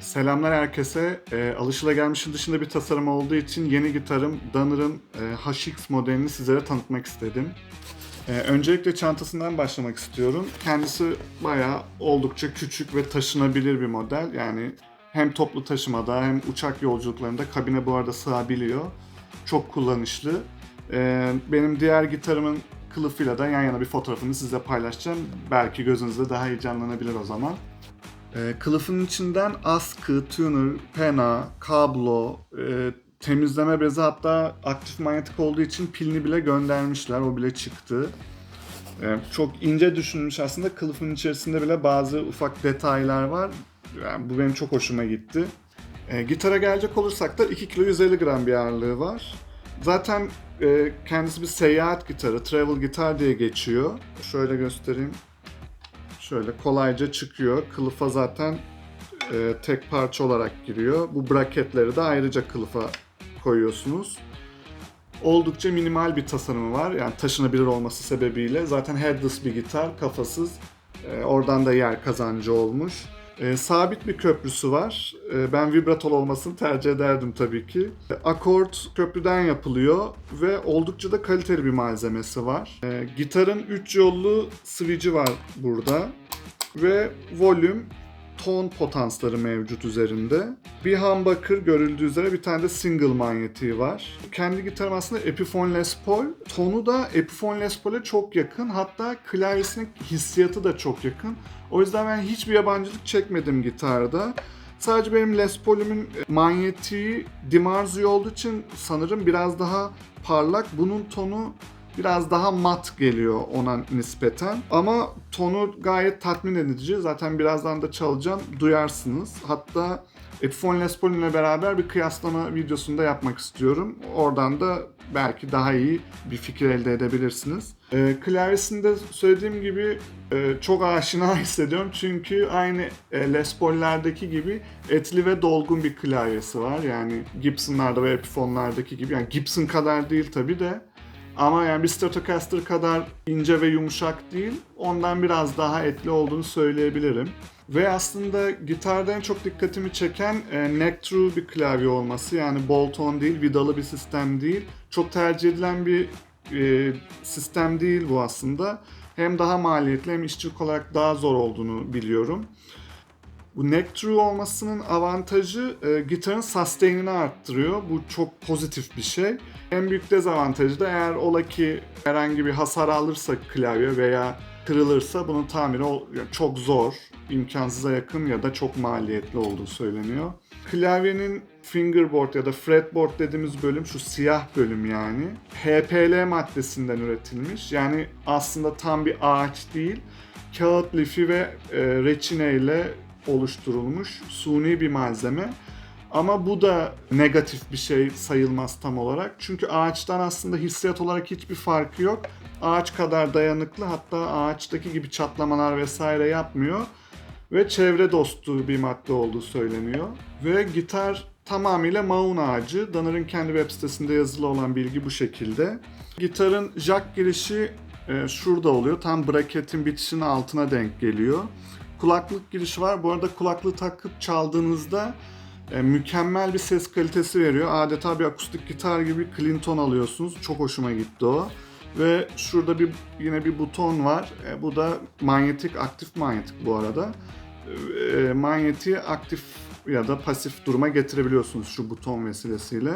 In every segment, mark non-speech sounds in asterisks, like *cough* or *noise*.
Selamlar herkese. E, alışılagelmişin dışında bir tasarım olduğu için yeni gitarım Danner'ın e, HX modelini sizlere tanıtmak istedim. E, öncelikle çantasından başlamak istiyorum. Kendisi bayağı oldukça küçük ve taşınabilir bir model. Yani hem toplu taşımada hem uçak yolculuklarında kabine bu arada sığabiliyor. Çok kullanışlı. E, benim diğer gitarımın kılıfıyla da yan yana bir fotoğrafını size paylaşacağım. Belki gözünüzde daha iyi canlanabilir o zaman. E, kılıfın içinden askı, tuner, pena, kablo, e, temizleme bezi hatta aktif manyetik olduğu için pilini bile göndermişler. O bile çıktı. E, çok ince düşünülmüş aslında. Kılıfın içerisinde bile bazı ufak detaylar var. Yani bu benim çok hoşuma gitti. E, gitara gelecek olursak da 2 kilo 150 gram bir ağırlığı var. Zaten e, kendisi bir seyahat gitarı, travel gitar diye geçiyor. Şöyle göstereyim. Şöyle kolayca çıkıyor. Kılıfa zaten e, tek parça olarak giriyor. Bu braketleri de ayrıca kılıfa koyuyorsunuz. Oldukça minimal bir tasarımı var. Yani taşınabilir olması sebebiyle. Zaten headless bir gitar, kafasız. E, oradan da yer kazancı olmuş. E, sabit bir köprüsü var. E, ben vibratol olmasını tercih ederdim tabii ki. E, akort köprüden yapılıyor ve oldukça da kaliteli bir malzemesi var. E, gitarın 3 yollu switch'i var burada ve volüm ton potansları mevcut üzerinde. Bir humbucker görüldüğü üzere bir tane de single manyetiği var. Kendi gitarım aslında Epiphone Les Paul. Tonu da Epiphone Les Paul'e çok yakın. Hatta klavyesinin hissiyatı da çok yakın. O yüzden ben hiçbir yabancılık çekmedim gitarda. Sadece benim Les Paul'ümün manyetiği Dimarzio olduğu için sanırım biraz daha parlak. Bunun tonu biraz daha mat geliyor ona nispeten. Ama tonu gayet tatmin edici. Zaten birazdan da çalacağım. Duyarsınız. Hatta Epiphone Les Paul ile beraber bir kıyaslama videosunu da yapmak istiyorum. Oradan da belki daha iyi bir fikir elde edebilirsiniz. E, klavyesinde söylediğim gibi e, çok aşina *laughs* hissediyorum. Çünkü aynı e, Les Paul'lerdeki gibi etli ve dolgun bir klavyesi var. Yani Gibson'larda ve Epiphone'lardaki gibi. Yani Gibson kadar değil tabi de. Ama yani bir Stratocaster kadar ince ve yumuşak değil. Ondan biraz daha etli olduğunu söyleyebilirim. Ve aslında gitarda en çok dikkatimi çeken e, neck true bir klavye olması. Yani bolt-on değil, vidalı bir sistem değil. Çok tercih edilen bir e, sistem değil bu aslında. Hem daha maliyetli hem işçilik olarak daha zor olduğunu biliyorum. Bu neck true olmasının avantajı e, gitarın sustain'ini arttırıyor. Bu çok pozitif bir şey. En büyük dezavantajı da eğer ola ki herhangi bir hasar alırsa klavye veya kırılırsa bunun tamiri çok zor, imkansıza yakın ya da çok maliyetli olduğu söyleniyor. Klavyenin fingerboard ya da fretboard dediğimiz bölüm şu siyah bölüm yani. HPL maddesinden üretilmiş. Yani aslında tam bir ağaç değil. Kağıt lifi ve e, reçine ile oluşturulmuş suni bir malzeme. Ama bu da negatif bir şey sayılmaz tam olarak. Çünkü ağaçtan aslında hissiyat olarak hiçbir farkı yok. Ağaç kadar dayanıklı hatta ağaçtaki gibi çatlamalar vesaire yapmıyor. Ve çevre dostu bir madde olduğu söyleniyor. Ve gitar tamamıyla maun ağacı. Danner'ın kendi web sitesinde yazılı olan bilgi bu şekilde. Gitarın jack girişi e, şurada oluyor. Tam braketin bitişinin altına denk geliyor. Kulaklık girişi var. Bu arada kulaklığı takıp çaldığınızda e, mükemmel bir ses kalitesi veriyor. Adeta bir akustik gitar gibi clean ton alıyorsunuz. Çok hoşuma gitti o. Ve şurada bir yine bir buton var. E, bu da manyetik, aktif manyetik bu arada. E, manyetiği aktif ya da pasif duruma getirebiliyorsunuz şu buton vesilesiyle.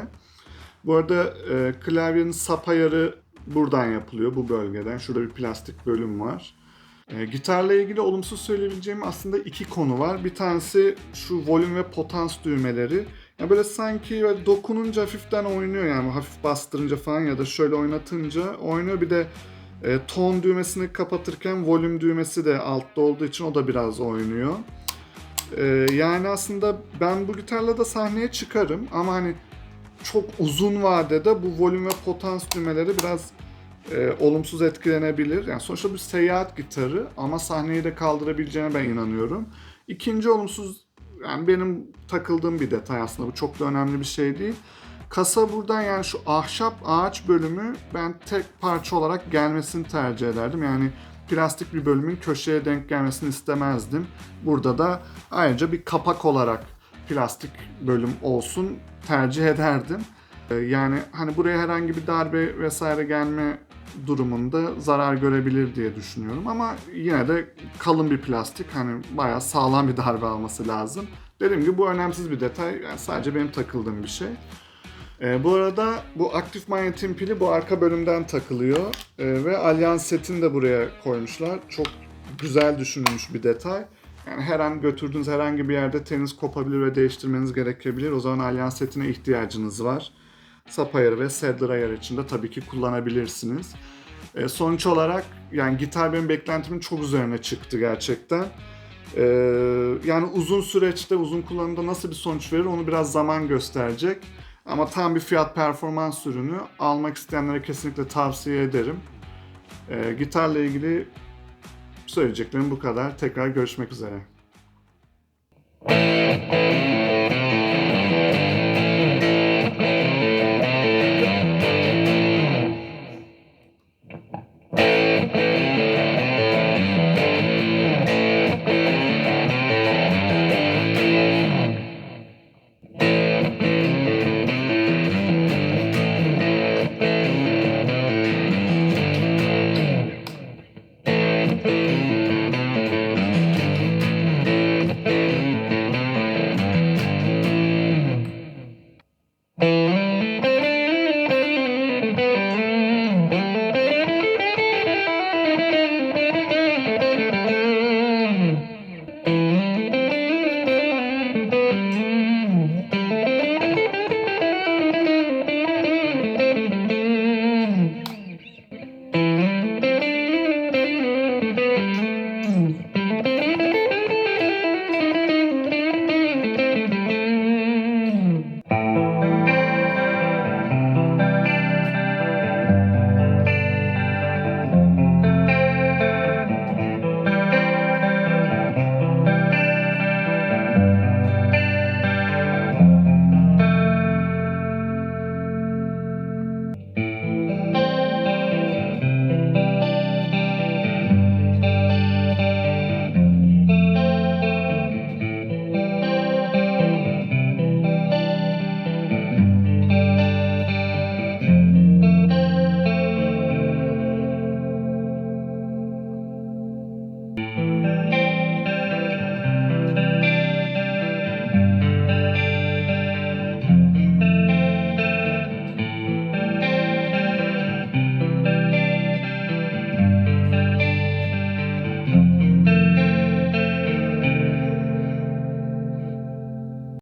Bu arada e, klavyenin sap ayarı buradan yapılıyor bu bölgeden. Şurada bir plastik bölüm var. E, gitarla ilgili olumsuz söyleyebileceğim aslında iki konu var. Bir tanesi şu volüm ve potans düğmeleri. Ya böyle sanki böyle dokununca hafiften oynuyor yani hafif bastırınca falan ya da şöyle oynatınca oynuyor. Bir de e, ton düğmesini kapatırken volüm düğmesi de altta olduğu için o da biraz oynuyor. E, yani aslında ben bu gitarla da sahneye çıkarım ama hani çok uzun vadede bu volüm ve potans düğmeleri biraz e, olumsuz etkilenebilir. Yani sonuçta bir seyahat gitarı ama sahneyi de kaldırabileceğine ben inanıyorum. İkinci olumsuz yani benim takıldığım bir detay aslında bu çok da önemli bir şey değil. Kasa buradan yani şu ahşap ağaç bölümü ben tek parça olarak gelmesini tercih ederdim. Yani plastik bir bölümün köşeye denk gelmesini istemezdim. Burada da ayrıca bir kapak olarak plastik bölüm olsun tercih ederdim. E, yani hani buraya herhangi bir darbe vesaire gelme durumunda zarar görebilir diye düşünüyorum ama yine de kalın bir plastik hani bayağı sağlam bir darbe alması lazım. Dediğim gibi bu önemsiz bir detay yani sadece benim takıldığım bir şey. Ee, bu arada bu aktif manyetin pili bu arka bölümden takılıyor Ee, ve alyans setini de buraya koymuşlar. Çok güzel düşünülmüş bir detay. Yani her an götürdüğünüz herhangi bir yerde tenis kopabilir ve değiştirmeniz gerekebilir. O zaman alyans setine ihtiyacınız var. Sap ayarı ve saddle ayarı için de tabii ki kullanabilirsiniz. Ee, sonuç olarak yani gitar benim beklentimin çok üzerine çıktı gerçekten. Ee, yani uzun süreçte, uzun kullanımda nasıl bir sonuç verir onu biraz zaman gösterecek. Ama tam bir fiyat performans ürünü. Almak isteyenlere kesinlikle tavsiye ederim. Ee, gitarla ilgili söyleyeceklerim bu kadar. Tekrar görüşmek üzere.